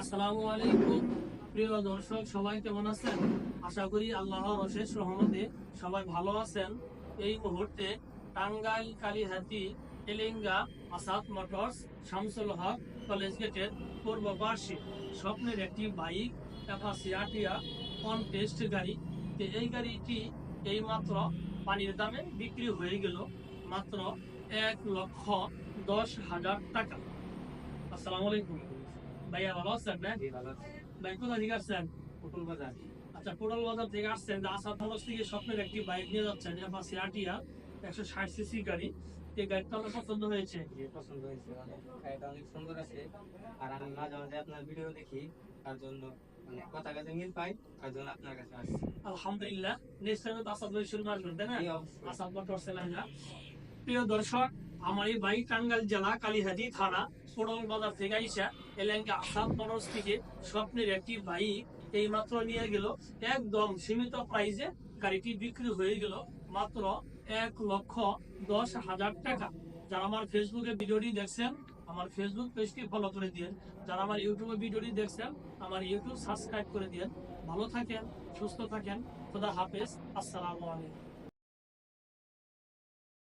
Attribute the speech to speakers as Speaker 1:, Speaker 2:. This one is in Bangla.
Speaker 1: আসসালামু আলাইকুম। প্রিয় দর্শক, সবাই কেমন আছেন? আশা করি আল্লাহর অশেষ রহমতে সবাই ভালো আছেন। এই মুহূর্তে টাঙ্গাইল কালীহাতি এলেঙ্গা আসাদ মোটরস শামসুল হক কলেজ গেটের পূর্ব স্বপ্নের একটি বাইক অ্যাপাসি অন টেস্ট গাড়ি। তো এই গাড়িটি এই মাত্র পানির দামে বিক্রি হয়ে গেল মাত্র এক লক্ষ দশ হাজার টাকা। আসসালামু আলাইকুম। ভাইয়া ভালো আছেন না ভাই কোথা থেকে আসছেন?
Speaker 2: পটল বাজার।
Speaker 1: আচ্ছা বাজার থেকে আসছেন। আসাদ থেকে স্বপ্নের একটি বাইক নিয়ে যাচ্ছেন একশো ষাট সিসি গাড়ি। এই গাড়িটা আমার পছন্দ হয়েছে?
Speaker 2: পছন্দ হয়েছে গাড়িটা অনেক সুন্দর আছে। আর আমি মাঝে মাঝে আপনার ভিডিও দেখি তার জন্য মানে কথা কাছে মিল পাই তার জন্য আপনার কাছে আসছি।
Speaker 1: আলহামদুলিল্লাহ নেক্সট টাইমে তো আসাদ ভাই শুরু আসবেন তাই না। আসাদ মোটর প্রিয় দর্শক আমার এই বাইক টাঙ্গাইল জেলা কালীহাতি থানা কোড়ল বাজার থেকে আইসা এলাকা আসাদ মোটরস থেকে স্বপ্নের একটি বাইক এই মাত্র নিয়ে গেল। একদম সীমিত প্রাইজে গাড়িটি বিক্রি হয়ে গেল মাত্র এক লক্ষ দশ হাজার টাকা। যারা আমার ফেসবুকে ভিডিওটি দেখছেন, আমার ফেসবুক পেজটি ফলো করে দিন যারা আমার ইউটিউবে ভিডিওটি দেখছেন, আমার ইউটিউব সাবস্ক্রাইব করে দিন ভালো থাকেন, সুস্থ থাকেন। খোদা হাফেজ। আসসালামু আলাইকুম।